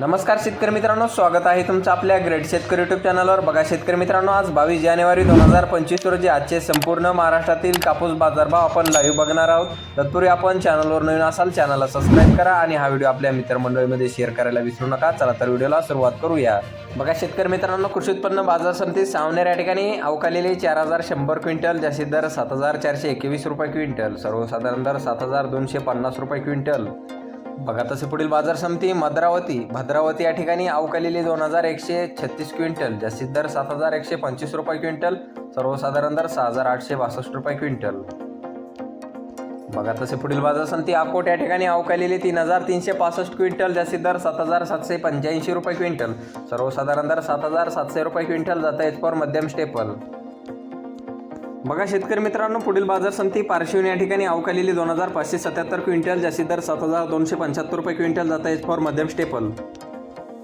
नमस्कार शेतकरी मित्रांनो स्वागत आहे तुमचं आपल्या ग्रेट शेतकरी युट्यूब चॅनलवर बघा शेतकरी मित्रांनो आज बावीस जानेवारी दोन हजार पंचवीस रोजी आजचे संपूर्ण महाराष्ट्रातील कापूस बाजारभाव आपण लाईव्ह बघणार आहोत. तत्पूर्वी आपण चॅनलवर नवीन असाल चॅनलला सबस्क्राईब करा आणि हा व्हिडिओ आपल्या मित्रमंडळीमध्ये शेअर करायला विसरू नका. चला तर व्हिडिओला सुरुवात करूया. बघा शेतकरी मित्रांनो कृषी उत्पन्न बाजार समिती सावनेर या ठिकाणी अवकालेले चार हजार शंभर क्विंटल जास्तीत दर सात हजार चारशे एकवीस रुपये क्विंटल सर्वसाधारण दर सात हजार दोनशे पन्नास रुपये क्विंटल. बघा तसे पुढील बाजार समिती मद्रावती भद्रावती या ठिकाणी अवकालेली दोन हजार एकशे छत्तीस क्विंटल जास्तीत दर सात हजार एकशे पंचवीस रुपये क्विंटल सर्वसाधारण दर सहा हजार आठशे बासष्ट रुपये क्विंटल. बघा तसे पुढील बाजार समिती अकोट या ठिकाणी अवकालेली तीन हजार तीनशे पासष्ट क्विंटल जास्तीत दर सात हजार सातशे पंच्याऐंशी रुपये क्विंटल सर्वसाधारण दर सात हजार सातशे रुपये क्विंटल जाता येत मध्यम स्टेपल. बघा शेतकरी मित्रांनो पुढील बाजार समिती पारशिवनी या ठिकाणी अवकालेली दोन हजार पाचशे सत्याहत्तर क्विंटल जास्तीत दर सात हजार दोनशे पंच्याहत्तर रुपये क्विंटल जाता एच फॉर मध्यम स्टेपल